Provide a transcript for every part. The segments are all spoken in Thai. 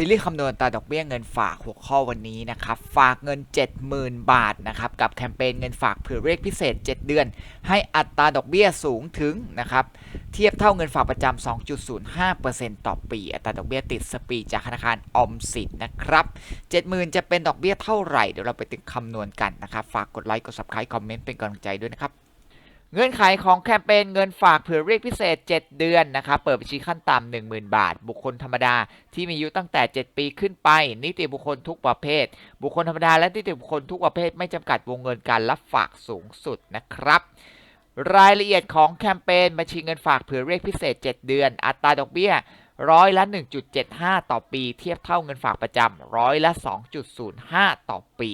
ซีรีส์คำนวณอัตราดอกเบี้ยเงินฝากหัวข้อวันนี้นะครับ ฝากเงิน 70,000 บาทนะครับกับแคมเปญเงินฝากเผื่อเรียกพิเศษ 7 เดือน ให้อัตราดอกเบี้ยสูงถึงนะครับเทียบเท่าเงินฝากประจำ 2.05%ต่อปี อัตราดอกเบี้ยติดสปีดจากธนาคารออมสินนะครับ 70,000 จะเป็นดอกเบี้ยเท่าไหร่ เดี๋ยวเราไปติดคำนวณกันนะครับ ฝากกดไลค์กด subscribe คอมเมนต์เป็นกำลังใจด้วยนะครับ เงื่อนไขของแคมเปญเงินฝากเผื่อเรียกพิเศษ 7 เดือนนะครับเปิดบัญชีขั้นต่ำ10,000 บาท บุคคลธรรมดาที่มีอายุตั้งแต่ 7 ปีขึ้นไป นิติบุคคลทุกประเภท บุคคลธรรมดาและนิติบุคคลทุกประเภทไม่จำกัดวงเงินการรับฝากสูงสุดนะครับรายละเอียดของแคมเปญบัญชีเงินฝากเผื่อเรียกพิเศษ 7 เดือน อัตราดอกเบี้ยร้อยละ 1.75 ต่อปี เทียบเท่าเงินฝากประจำร้อยละ 2.05 ต่อปี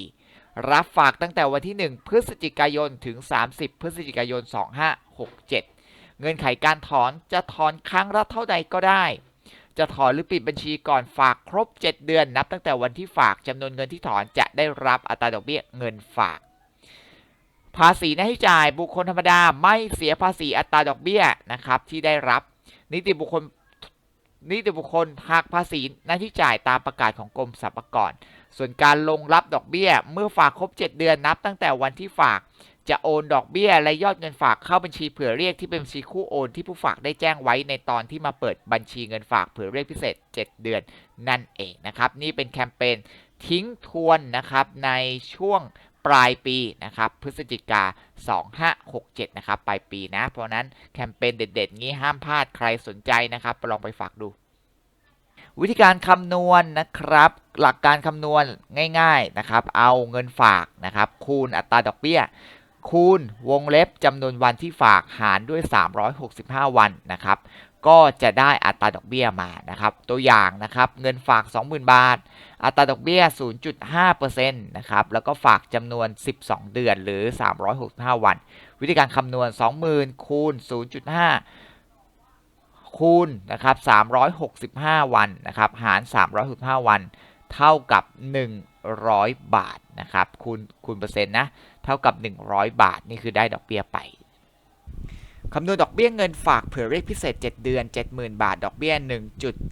รับฝากตั้งแต่วันที่ 1 พฤศจิกายนถึง 30 พฤศจิกายน 2567 เงื่อนไขการถอนจะถอนครั้งละเท่าใดก็ได้ จะถอนหรือปิดบัญชีก่อนฝากครบ 7 เดือน นับตั้งแต่วันที่ฝากจำนวนเงินที่ถอนจะได้รับอัตราดอกเบี้ยเงินฝาก ภาษีหน้าที่จ่ายบุคคลธรรมดาไม่เสียภาษีอัตราดอกเบี้ยนะครับที่ได้รับ นิติบุคคล นิติบุคคลหักภาษีหน้าที่จ่ายตามประกาศของกรมสรรพากร ส่วนการลงรับดอกเบี้ย เมื่อฝากครบ 7 เดือนนับตั้งแต่วันที่ฝาก จะโอนดอกเบี้ย และยอดเงินฝากเข้าบัญชีเผื่อเรียกที่เป็นบัญชีคู่โอนที่ผู้ฝากได้แจ้งไว้ในตอนที่มาเปิดบัญชีเงินฝากเผื่อเรียกพิเศษ 7 เดือนนั่นเองนะครับ นี่เป็นแคมเปญทิ้งทวนนะครับในช่วง ปลายปีนะครับพฤศจิกา 2567 นะครับปลายปีนะ เพราะนั้นแคมเปญเด็ดๆ งี้ห้ามพลาดใครสนใจนะครับลองไปฝากดู วิธีการคำนวณนะครับ หลักการคำนวณง่ายๆนะครับ เอาเงินฝากนะครับ คูณอัตราดอกเบี้ยคูณวงเล็บจำนวนวันที่ฝากหารด้วย 365 วันนะครับ ก็จะได้อัตราดอกเบี้ยมานะครับ ตัวอย่างนะครับเงินฝาก 20,000 บาท อัตราดอกเบี้ย 0.5%นะครับแล้วก็ฝากจำนวน 12 เดือนหรือ 365 วัน วิธีการคำนวณ 20,000 คูณ 0.5 คูณนะครับ365 วันนะครับหาร 365 วัน เท่ากับ 100 บาทนะครับคูณคูณเปอร์เซ็นต์นะเท่ากับ 100 บาทนี่คือได้ดอกเบี้ยไป คำนวณดอกเบี้ยเงินฝากเผื่อเรียกพิเศษ 7 เดือน 70,000 บาท ดอกเบี้ย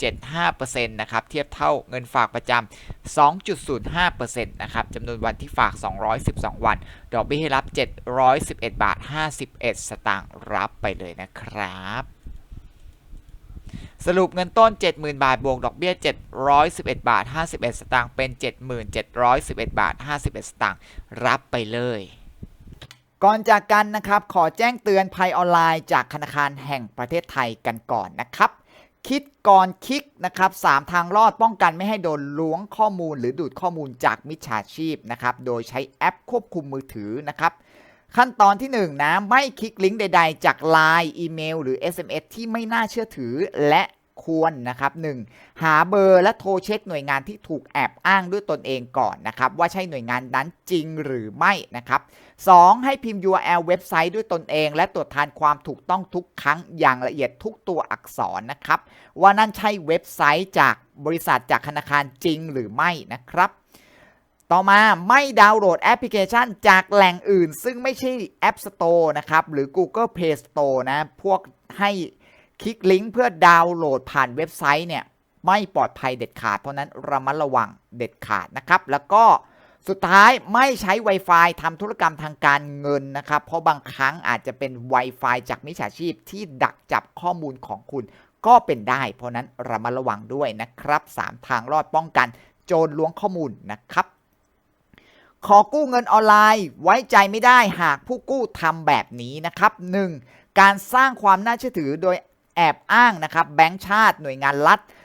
1.75%นะครับ เทียบเท่าเงินฝากประจำ 2.05%นะครับจำนวนวันที่ฝาก 212 วัน ดอกเบี้ยให้รับ 711 บาท 51 สตางค์รับไปเลยนะครับสรุปเงินต้น 70,000 บาท บวกดอกเบี้ย 711 บาท 51 สตางค์ เป็น 7711 บาท 51 สตางค์ รับไปเลย ก่อนจากกันนะครับ ขอแจ้งเตือนภัยออนไลน์จากธนาคารแห่งประเทศไทยกันก่อนนะครับ คิดก่อนคลิกนะครับ3ทางรอดป้องกันไม่ให้โดนล้วงข้อมูล หรือดูดข้อมูลจากมิจฉาชีพนะครับ โดยใช้แอปควบคุมมือถือนะครับขั้นตอนที่1นะไม่คลิกลิงก์ใด ๆ จาก Line อีเมล หรือ SMS ที่ไม่น่าเชื่อถือและควรนะครับ 1. หาเบอร์และโทรเช็คหน่วยงานที่ถูกแอบอ้างด้วยตนเองก่อนนะครับ ว่าใช่หน่วยงานนั้นจริงหรือไม่นะครับ 2. ให้พิมพ์ URL เว็บไซต์ด้วยตนเอง และตรวจทานความถูกต้องทุกครั้งอย่างละเอียดทุกตัวอักษรนะครับ ว่านั่นใช่เว็บไซต์จากบริษัทจากธนาคารจริงหรือไม่นะครับ ต่อมาไม่ดาวน์โหลดแอปพลิเคชันจากแหล่งอื่น ซึ่งไม่ใช่ App Store นะครับ หรือ Google Play Store นะ พวกให้คลิกลิงก์เพื่อดาวน์โหลดผ่านเว็บไซต์เนี่ยไม่ปลอดภัยเด็ดขาด เพราะนั้นระมัดระวังเด็ดขาดนะครับ แล้วก็ สุดท้ายไม่ใช้ Wi-Fi ทำธุรกรรมทางการเงินนะครับ เพราะบางครั้งอาจจะเป็น Wi-Fi จากมิจฉาชีพที่ดักจับข้อมูลของคุณก็เป็นได้ เพราะนั้นระมัดระวังด้วยนะครับ 3 ทางรอดป้องกัน โจรล้วงข้อมูลนะครับ ขอกู้เงินออนไลน์ ไว้ใจไม่ได้หากผู้กู้ทำแบบนี้นะครับ 1. การสร้างความน่าเชื่อถือโดยแอบอ้างนะครับแบงก์ชาติหน่วยงานรัฐ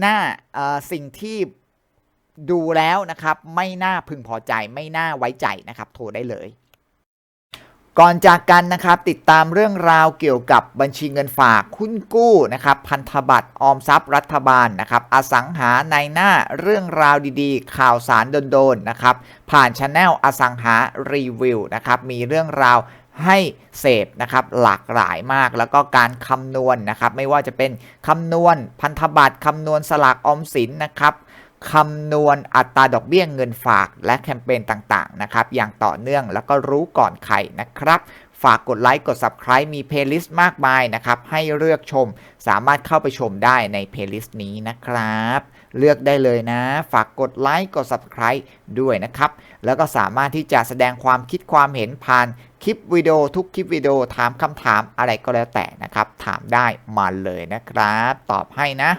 หน่าสิ่งที่ดูแล้วนะครับ ไม่น่าพึงพอใจไม่น่าไว้ใจนะครับ โทรได้เลย ก่อนจากกันนะครับ ติดตามเรื่องราวเกี่ยวกับบัญชีเงินฝากคุ้นกู้นะครับ พันธบัตรออมทรัพย์รัฐบาลนะครับ อสังหาในหน้าเรื่องราวดีๆ ข่าวสารโดนๆนะครับ ผ่านช anel อสังหารีวิวนะครับ มีเรื่องราว ให้เสพนะครับหลากหลายมากแล้วก็การคำนวณนะครับ ไม่ว่าจะเป็นคำนวณพันธบัตรคำนวณสลากออมสินนะครับคำนวณอัตราดอกเบี้ยเงินฝากและแคมเปญต่างๆนะครับอย่างต่อเนื่องแล้วก็รู้ก่อนใครนะครับ ฝากกดไลค์กด Subscribe มีเพลย์ลิสต์มากมายนะครับ ให้เลือกชมสามารถเข้าไปชมได้ในเพลย์ลิสต์นี้นะครับ เลือกได้เลยนะ ฝากกดไลค์กด Subscribe ด้วยนะครับ แล้วก็สามารถที่จะแสดงความคิดความเห็นผ่านคลิปวิดีโอทุกคลิปวิดีโอถามคำถามอะไรก็แล้วแต่นะครับ ถามได้มาเลยนะครับ ตอบให้นะ